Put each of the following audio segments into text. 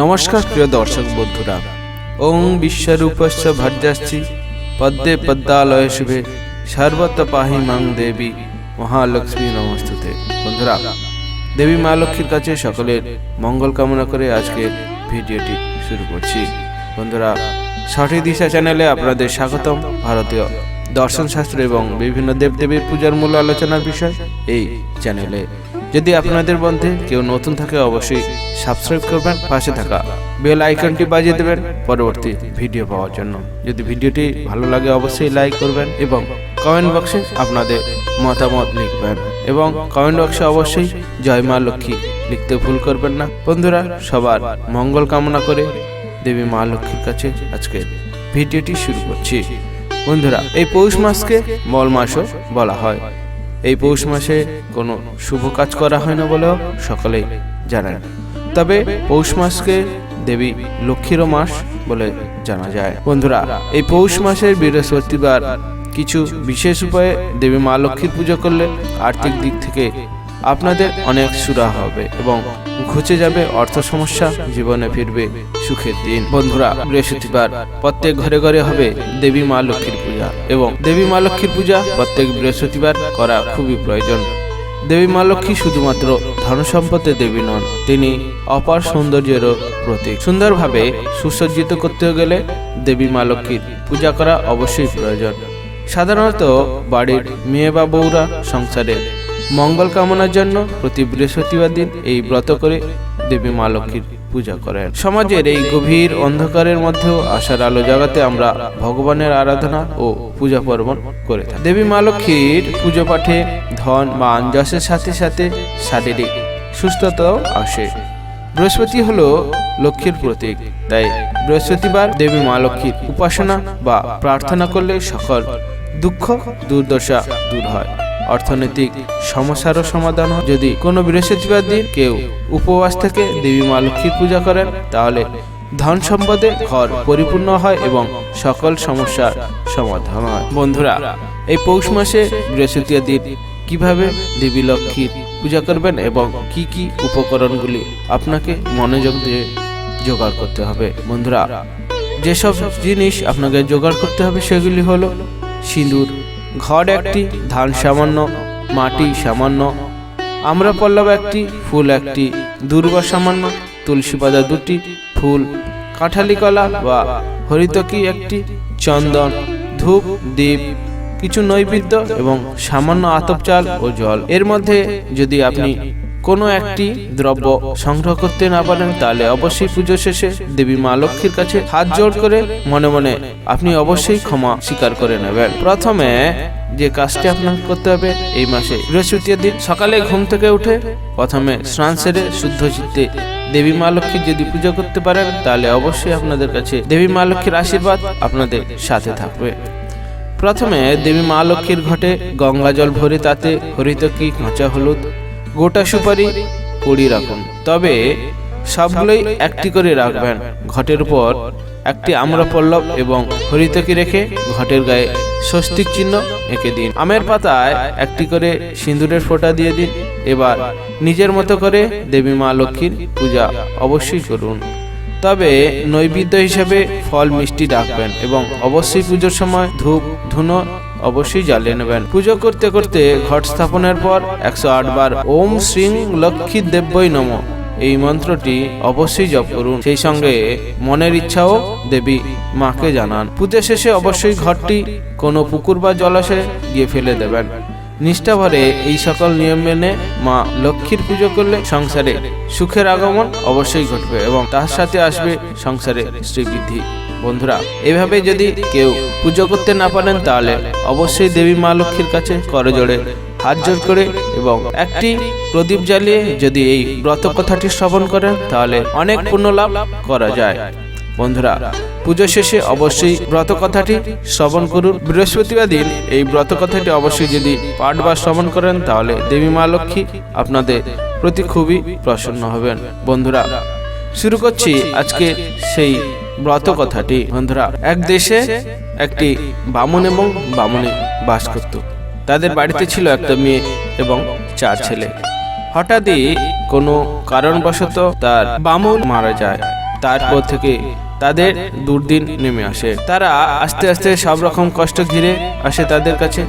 নমস্কার প্রিয় দর্শক বন্ধুরা। ওং বিশ্বরূপস্য ভর্যাশ্চি। পদ্মে পদ্মালয় শুভে। সর্বত পাহি মাং দেবী। মহালক্ষ্মী নমস্তুতে। বন্ধুরা, দেবী মা লক্ষ্মীর কাছে সকলের মঙ্গল কামনা করে আজকে ভিডিওটি শুরু করছি। বন্ধুরা, সঠিক দিশা চ্যানেলে আপনাদের স্বাগতম। ভারতীয় দর্শন শাস্ত্র এবং বিভিন্ন দেবদেবীর পূজার মূল আলোচনার বিষয় এই চ্যানেলে। যদি আপনাদের মধ্যে কেউ নতুন থাকে, অবশ্যই সাবস্ক্রাইব করবেন, পাশে থাকা বেল আইকনটি বাজিয়ে দেবেন পরবর্তী ভিডিও পাওয়ার জন্য। যদি ভিডিওটি ভালো লাগে, অবশ্যই লাইক করবেন এবং কমেন্ট বক্সে আপনাদের মতামত লিখবেন এবং কমেন্ট বক্সে অবশ্যই জয় মা লক্ষ্মী লিখতে ভুল করবেন না। বন্ধুরা, সবার মঙ্গল কামনা করে দেবী মা লক্ষ্মীর কাছে আজকে ভিডিওটি শুরু করছি। বন্ধুরা, এই পৌষ মাসকে মল মাসও বলা হয়। এই পৌষ মাসে কোনো শুভ কাজ করা হয় না বলেও সকলেই জানেন। তবে পৌষ মাসকে দেবী লক্ষ্মীরও মাস বলে জানা যায়। বন্ধুরা, এই পৌষ মাসের বৃহস্পতিবার কিছু বিশেষ উপায়ে দেবী মা লক্ষ্মীর পুজো করলে আর্থিক দিক থেকে আপনাদের অনেক সুরা হবে এবং ঘুচে যাবে অর্থ সমস্যা, জীবনে ফিরবে সুখের দিন। বন্ধুরা, বৃহস্পতিবার প্রত্যেক ঘরে ঘরে হবে দেবী মা লক্ষ্মীর পূজা এবং দেবী মা লক্ষ্মীর পূজা প্রত্যেক বৃহস্পতিবার করা খুবই প্রয়োজন। দেবী মা লক্ষ্মী শুধুমাত্র ধন সম্পদের দেবী নন, তিনি অপার সৌন্দর্যেরও প্রতীক। সুন্দরভাবে সুসজ্জিত করতে গেলে দেবী মা লক্ষ্মীর পূজা করা অবশ্যই প্রয়োজন। সাধারণত বাড়ির মেয়ে বা বউরা সংসারে মঙ্গল কামনার জন্য প্রতি বৃহস্পতিবার দিন এই ব্রত করে দেবী মা লক্ষ্মীর পূজা করেন। সমাজের এই গভীর অন্ধকারের মধ্যেও আশার আলো জাগাতে আমরা ভগবানের আরাধনা ও পূজা পার্বণ করে থাকি। দেবী মা লক্ষ্মীর পুজো পাঠে ধন বা যশের সাথে সাথে শারীরিক সুস্থতাও আসে। বৃহস্পতি হলো লক্ষ্মীর প্রতীক, তাই বৃহস্পতিবার দেবী মা লক্ষ্মীর উপাসনা বা প্রার্থনা করলে সকল দুঃখ, দুর্দশা দূর হয়। অর্থনৈতিক সমস্যারও সমাধান হয়। যদি কোনো বৃহস্পতিবার দিন কেউ উপবাস থেকে দেবী মা লক্ষ্মীর পূজা করেন, তাহলে ধন সম্পদে ঘর পরিপূর্ণ হয় এবং সকল সমস্যার সমাধান হয়। বন্ধুরা, এই পৌষ মাসে বৃহস্পতিবার দিন কীভাবে দেবী লক্ষ্মীর পূজা করবেন এবং কি কি উপকরণগুলি আপনাকে মনোযোগ দিয়ে জোগাড় করতে হবে? বন্ধুরা, যেসব জিনিস আপনাকে জোগাড় করতে হবে সেগুলি হলো সিঁদুর ঘর একটি, ধান সামান্য, মাটি সামান্য। আমরা পল্লব একটি, ফুল একটি। দুর্বা সামান্য তুলসী পাতা দুটি, ফুল। কাঁঠালি কলা বা হরিতকি একটি, চন্দন, ধূপ দ্বীপ কিছু নৈবেদ্য এবং সামান্য আতপ চাল ও জল। এর মধ্যে যদি আপনি কোনো একটি দ্রব্য সংগ্রহ করতে না পারেন, তাহলে অবশ্যই পুজো শেষে দেবী মা লক্ষ্মীর কাছে হাত জোড় করে মনে মনে আপনি অবশ্যই ক্ষমা স্বীকার করে নেবেন। প্রথমে যে কাজটি আপনাকে করতে হবে এই মাসে বৃহস্পতির দিন সকালে ঘুম থেকে উঠে প্রথমে স্নান সেরে শুদ্ধ চিত্তে দেবী মা লক্ষ্মীর যদি পুজো করতে পারেন, তাহলে অবশ্যই আপনাদের কাছে দেবী মা লক্ষ্মীর আশীর্বাদ আপনাদের সাথে থাকবে। প্রথমে দেবী মা লক্ষ্মীর ঘটে গঙ্গা জল ভরে তাতে হরিতকি কাঁচা হলুদ গোটা সুপারি কুড়ি রাখুন। তবে সবগুলোই একটি করে রাখবেন। ঘটের উপর একটি আমরা পল্লব এবং হরিতকি রেখে ঘটের গায়ে স্বস্তিক চিহ্ন এঁকে দিন। আমের পাতায় একটি করে সিঁদুরের ফোঁটা দিয়ে দিন। এবার নিজের মতো করে দেবী মা লক্ষ্মীর পূজা অবশ্যই করুন। তবে নৈবেদ্য হিসেবে ফল মিষ্টি রাখবেন এবং অবশ্যই পুজোর সময় ধূপ, ধুনো অবশ্যই জ্বালিয়ে নেবেন। পুজো করতে করতে ঘট স্থাপনের পর একশো আট বার ওম শ্রী লক্ষ্মী দেব্যই নম। এই মন্ত্রটি অবশ্যই জপ করুন। সেই সঙ্গে মনের ইচ্ছাও দেবী মাকে জানান। পুজো শেষে অবশ্যই ঘরটি কোনো পুকুর বা জলাশয়ে গিয়ে ফেলে দেবেন। নিষ্ঠা ভরে এই সকল নিয়ম মেনে মা লক্ষ্মীর পুজো করলে সংসারে সুখের আগমন অবশ্যই ঘটবে এবং তার সাথে আসবে সংসারে শ্রীবৃদ্ধি। বন্ধুরা, এভাবে যদি কেউ পুজো করতে না পারেন তাহলে অবশ্যই দেবী মা লক্ষ্মীর কাছে করজোড়ে হাত জোর করে এবং একটি প্রদীপ জ্বালিয়ে যদি এই ব্রত কথাটি শ্রবণ করেন, তাহলে অনেক পুণ্য লাভ করা যায়। বন্ধুরা, পুজো শেষে অবশ্যই ব্রত কথাটি শ্রবণ করুন। বৃহস্পতিবার দিন এই ব্রত কথাটি অবশ্যই যদি পাঠ বা শ্রবণ করেন, তাহলে দেবী মা লক্ষ্মী আপনাদের প্রতি খুবই প্রসন্ন হবেন। বন্ধুরা, শুরু করছি আজকে সেই ব্রত কথাটি, বন্ধুরা, এক দেশে একটি বামুন এবং বামুনি বাস করত। তাদের বাড়িতে ছিল একটা মেয়ে এবং চার ছেলে। হঠাৎই কোনো কারণবশত তার বামুন মারা যায়। তারপর থেকে তাদের দুর্দিন নেমে আসে। তারা আস্তে আস্তে সব রকম কষ্ট ঘিরে আসে তাদের কাছে।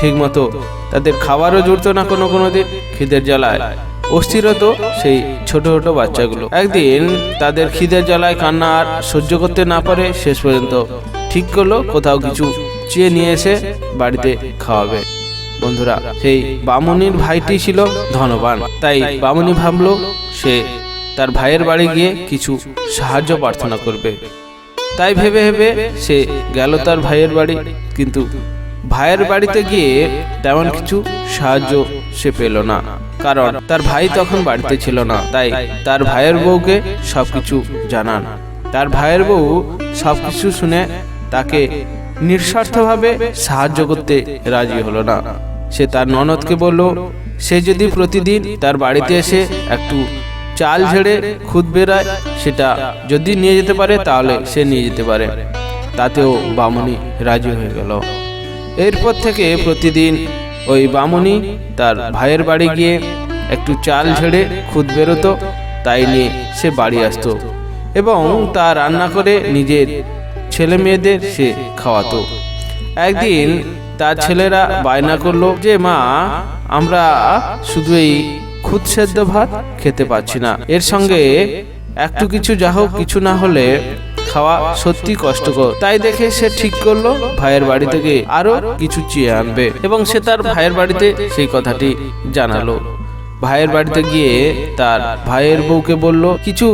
ঠিকমতো তাদের খাবারও জুড়তো না কোনো কোনো দিন। খিদের জ্বালায় অস্থিরত সেই ছোট ছোট বাচ্চাগুলো। একদিন তাদের খিদের জ্বালায় কান্না আর সহ্য করতে না পারে শেষ পর্যন্ত ঠিক করল, কোথাও কিছু চেয়ে নিয়ে এসে বাড়িতে খাওয়াবে। বন্ধুরা, সেই বামুনির ভাইটি ছিল ধনবান। তাই বামুনি ভাবলো, সে তার ভাইয়ের বাড়ি গিয়ে কিছু সাহায্য প্রার্থনা করবে। তাই ভেবে ভেবে সে গেল তার ভাইয়ের বাড়ি। কিন্তু ভাইয়ের বাড়িতে গিয়ে তেমন কিছু সাহায্য সে পেল না। কারণ তার ভাই তখন বাড়িতে ছিল না। তাই তার ভাইয়ের বউকে সবকিছু জানান। তার ভাইয়ের বউ সবকিছু শুনে তাকে নিঃস্বার্থভাবে সাহায্য করতে রাজি হলো না। সে তার ননদকে বলল, সে যদি প্রতিদিন তার বাড়িতে এসে একটু চাল ঝেড়ে খুদ বেরায় সেটা যদি নিয়ে যেতে পারে, তাহলে সে নিয়ে যেতে পারে। তাতেও বামুনি রাজি হয়ে গেল। এরপর থেকে প্রতিদিন ওই বামুনি তার ভাইয়ের বাড়ি গিয়ে একটু চাল ঝেড়ে খুদ বেরোতো, তাই নিয়ে সে বাড়ি আসতো এবং তা রান্না করে নিজের ছেলে মেয়েদের সে খাওয়াতো। একদিন তার ছেলেরা বায়না করল যে, মা, আমরা শুধু এই খুদ সেদ্ধ ভাত খেতে পাচ্ছি না। এর সঙ্গে একটু কিছু যা হোক, কিছু না হলে খাওয়া সত্যি কষ্টকর। তাই দেখে সে ঠিক করল, ভাইয়ের বাড়ি থেকে আরও কিছু চেয়ে আনবে। এবং সে তার ভাইয়ের বাড়িতে সেই কথাটি জানালো। ভাইয়ের বাড়িতে গিয়ে তার ভাইয়ের বউকে বলল, কিছু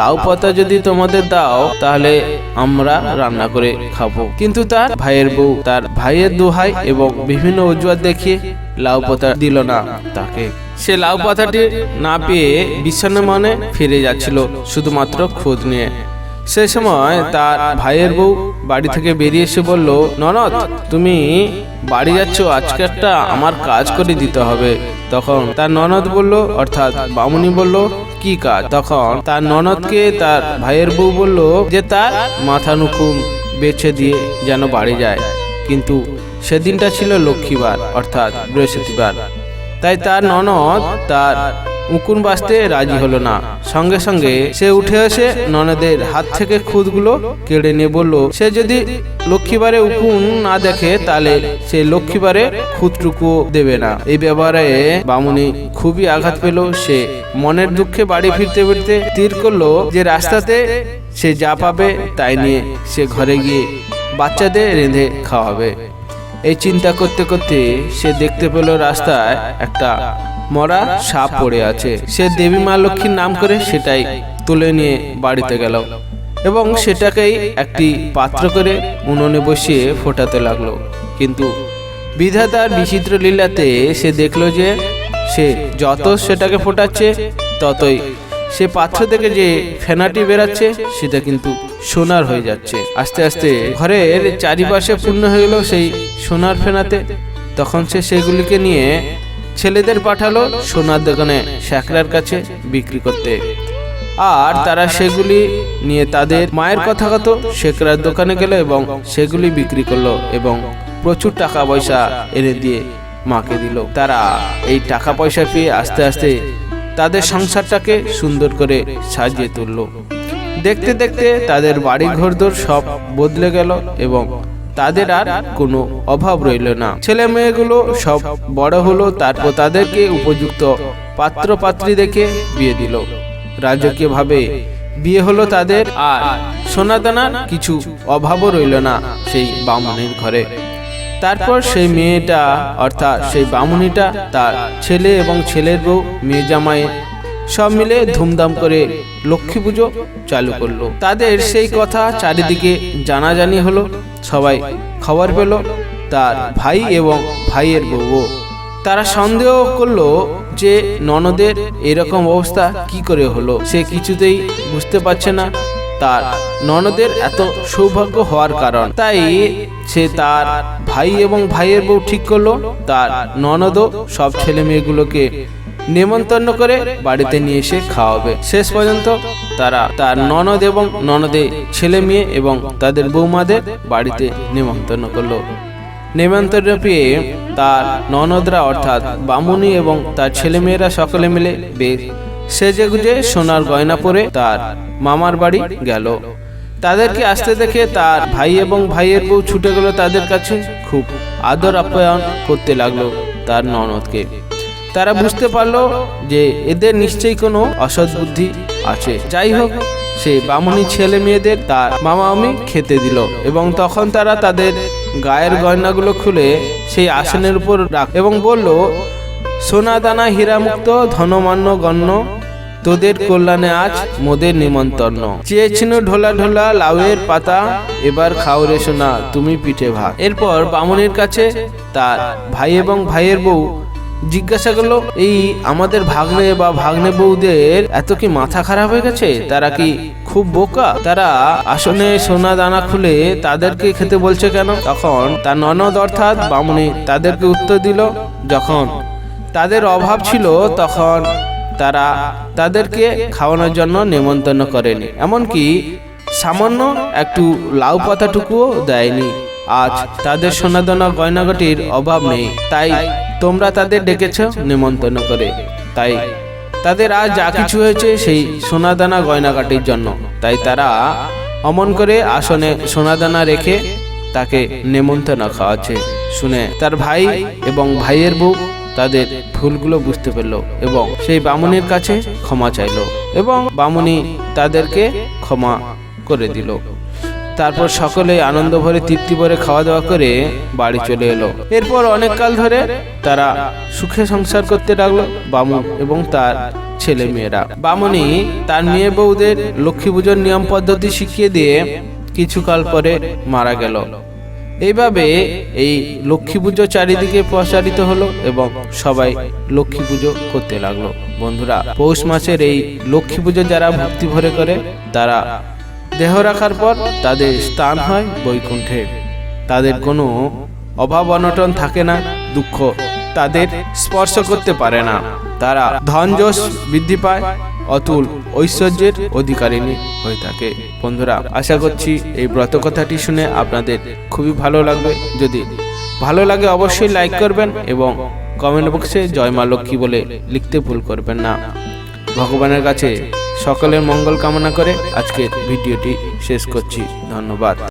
লাউ পাতা যদি তোমাদের দাও, তাহলে আমরা রান্না করে খাব। কিন্তু তার ভাইয়ের বউ তার ভাইয়ের দোহাই এবং বিভিন্ন অজুহাত দেখিয়ে লাউ পাতা দিল না তাকে। সে লাউ পাতাটি না পেয়ে বিষণ্ণ মনে ফিরে যাচ্ছিল, শুধুমাত্র খোঁজ নিয়ে। সেই সময় তার ভাইয়ের বউ বাড়ি থেকে বেরিয়ে এসে বলল, ননদ, তুমি বাড়ি যাচ্ছ, আজকে একটা আমার কাজ করে দিতে হবে। তখন তার ননদ বলল, অর্থাৎ বামুনি বলল, কি কাজ? তখন তার ননদকে তার ভাইয়ের বউ বলল, যে তার মাথা নুকুম বেছে দিয়ে যেন বাড়ি যায়। কিন্তু সেদিনটা ছিল লক্ষ্মীবার, অর্থাৎ বৃহস্পতিবার। তাই তার ননদ তার উকুন বাঁচতে রাজি হলো না। সঙ্গে সঙ্গে সে উঠে এসে ননদের হাত থেকে খুদগুলো কেড়ে নিয়ে বলল, সে যদি লক্ষ্মীবারে উকুন না দেখে, তাহলে সে লক্ষ্মীবারে খুদটুকু দেবে না। এই ব্যাপারে বামুনি খুবই আঘাত পেল। সে মনের দুঃখে বাড়ি ফিরতে ফিরতে তীর করল যে রাস্তাতে সে যা পাবে তাই নিয়ে সে ঘরে গিয়ে বাচ্চাদের রেঁধে খাওয়াবে। এই চিন্তা করতে করতে সে দেখতে পেল রাস্তায় একটা মরা সাপ পড়ে আছে। সে দেবী মা লক্ষ্মীর নাম করে সেটাই তুলে নিয়ে বাড়িতে গেল এবং সেটাকেই একটি পাত্র করে উনুনে বসিয়ে ফোটাতে লাগল। কিন্তু বিধাতার বিচিত্র লীলাতে সে দেখল যে সে যত সেটাকে ফোটাচ্ছে, ততই সে পাত্র থেকে যে ফেনাটি বেরাচ্ছে, সেটা কিন্তু সোনার হয়ে যাচ্ছে। আস্তে আস্তে ঘরের চারিপাশে পূর্ণ হয়ে গেল সেই সোনার ফেনাতে। তখন সে সেগুলিকে নিয়ে ছেলেদের পাঠালো সোনার দোকানে শ্যাকরার কাছে বিক্রি করতে। আর তারা সেগুলি নিয়ে তাদের মায়ের কথা কত শেকরার দোকানে গেল এবং সেগুলি বিক্রি করল এবং প্রচুর টাকা পয়সা এনে দিয়ে মাকে দিল। তারা এই টাকা পয়সা পেয়ে আস্তে আস্তে তাদের সংসারটাকে সুন্দর করে সাজিয়ে তুলল। দেখতে দেখতে তাদের বাড়ি ঘরদোর সব বদলে গেল এবং তাদের আর কোনো অভাব রইল না। ছেলে মেয়েগুলো সব বড় হলো, তারপর তাদেরকে উপযুক্ত পাত্র পাত্রী দেখে বিয়ে দিল। রাজকীয় ভাবে বিয়ে হলো তাদের আর সোনাদানার কিছু অভাবও রইল না সেই বামুনের ঘরে। তারপর সেই মেয়েটা, অর্থাৎ সেই বামুনিটা, তার ছেলে এবং ছেলের বউ, মেয়ে জামাই সব মিলে ধুমধাম করে লক্ষ্মী পুজো চালু করল। তাদের সেই কথা চারিদিকে জানাজানি হলো। সবাই খবর পেল তার ভাই এবং ভাইয়ের বউও তারা সন্দেহ করল যে ননদের এরকম অবস্থা কি করে হলো, সে কিছুতেই বুঝতে পারছে না তার ননদের এত সৌভাগ্য হওয়ার কারণ। তাই সে তার ভাই এবং ভাইয়ের বউ ঠিক করল, তার ননদও সব ছেলে মেয়েগুলোকে নেমন্তন্ন করে বাড়িতে নিয়ে এসে খাওয়াবে। শেষ পর্যন্ত তারা তার ননদ এবং ননদে ছেলে মেয়ে এবং তাদের বৌমাদের বাড়িতে নেমন্তন্ন করল। নেমন্তন্ন পেয়ে তার ননদরা অর্থাৎ বামুনি এবং তার ছেলেমেয়েরা সকলে মিলে বেশ সেজে গুজে সোনার গয়না পরে তার মামার বাড়ি গেল। তাদেরকে আসতে দেখে তার ভাই এবং ভাইয়ের বউ ছুটে গেল তাদের কাছে। খুব আদর আপ্যায়ন করতে লাগল তার ননদকে। তারা বুঝতে পারল যে এদের নিশ্চয়ই কোনো অসৎ বুদ্ধি আছে। যাই হোক, সে বামুনি ছেলে মেয়েদের তার মামা আমি খেতে দিল এবং তখন তারা তাদের গায়ের গয়নাগুলো খুলে সেই আসনের উপর রাখ এবং বলল, সোনা দানা হীরামুক্ত ধনমান্য গণ্য, তোদের কল্যাণে আজ মোদের নিমন্ত্রণ। চেয়েছিল ঢোলা ঢোলা লাউয়ের পাতা, এবার খাও রে সোনা, তুমি পিঠে ভাত। এরপর বামুনের কাছে তার ভাই এবং ভাইয়ের বউ জিজ্ঞাসা করল, এই আমাদের ভাগ্নে বা ভাগ্নে বউদের এত কি মাথা খারাপ হয়ে গেছে? তারা কি খুব বোকা? তারা আসনে সোনা দানা খুলে তাদেরকে খেতে বলছে কেন? তখন তার ননদ অর্থাৎ বামুনি তাদেরকে উত্তর দিল, যখন তাদের অভাব ছিল, তখন তারা তাদেরকে খাওয়ানোর জন্য নেমন্তন্ন করেনি। এমনকি সামান্য একটু লাউ পাতাটুকুও দেয়নি। আজ তাদের সোনাদানা গয়নাগাটির অভাব নেই। তাই তোমরা তাদের ডেকেছ নেমন্তন্ন করে। তাই তাদের আজ যা কিছু হয়েছে সেই সোনাদানা গয়নাগাটির জন্য। তাই তারা অমন করে আসনে সোনাদানা রেখে তাকে নেমন্তন্ন খাওয়াচ্ছে। শুনে তার ভাই এবং ভাইয়ের বউ তাদের ভুলগুলো বুঝতে পারল এবং সেই বামুনের কাছে ক্ষমা চাইলো এবং বামুনি তাদেরকে ক্ষমা করে দিল। তারপর সকলে আনন্দ ভরে তৃপ্তি ভরে খাওয়া দাওয়া করে বাড়ি চলে এলো। এরপর অনেক কাল ধরে তারা সুখে সংসার করতে লাগল বামুন এবং তার ছেলে মেয়েরা। বামুনি তার মেয়ে বউদের লক্ষ্মী পুজোর নিয়ম পদ্ধতি শিখিয়ে দিয়ে কিছুকাল পরে মারা গেল। এইভাবে এই লক্ষ্মী পুজো চারিদিকে প্রসারিত হলো এবং সবাই লক্ষ্মী পুজো করতে লাগল। বন্ধুরা, পৌষ মাসের এই লক্ষ্মী পুজো যারা ভক্তি ভরে করে, তারা দেহ রাখার পর তাদের স্থান হয় বৈকুণ্ঠে। তাদের কোনো অভাব অনটন থাকে না, দুঃখ তাদের স্পর্শ করতে পারে না। তারা ধন যশ বৃদ্ধি পায়, অতুল ঐশ্বর্যের অধিকারিণী হয়ে থাকে। বন্ধুরা, আশা করছি এই ব্রত কথাটি শুনে আপনাদের খুবই ভালো লাগবে। যদি ভালো লাগে অবশ্যই লাইক করবেন এবং কমেন্ট বক্সে জয় মা লক্ষ্মী বলে লিখতে ভুল করবেন না। ভগবানের কাছে সকলের মঙ্গল কামনা করে আজকের ভিডিওটি শেষ করছি। ধন্যবাদ।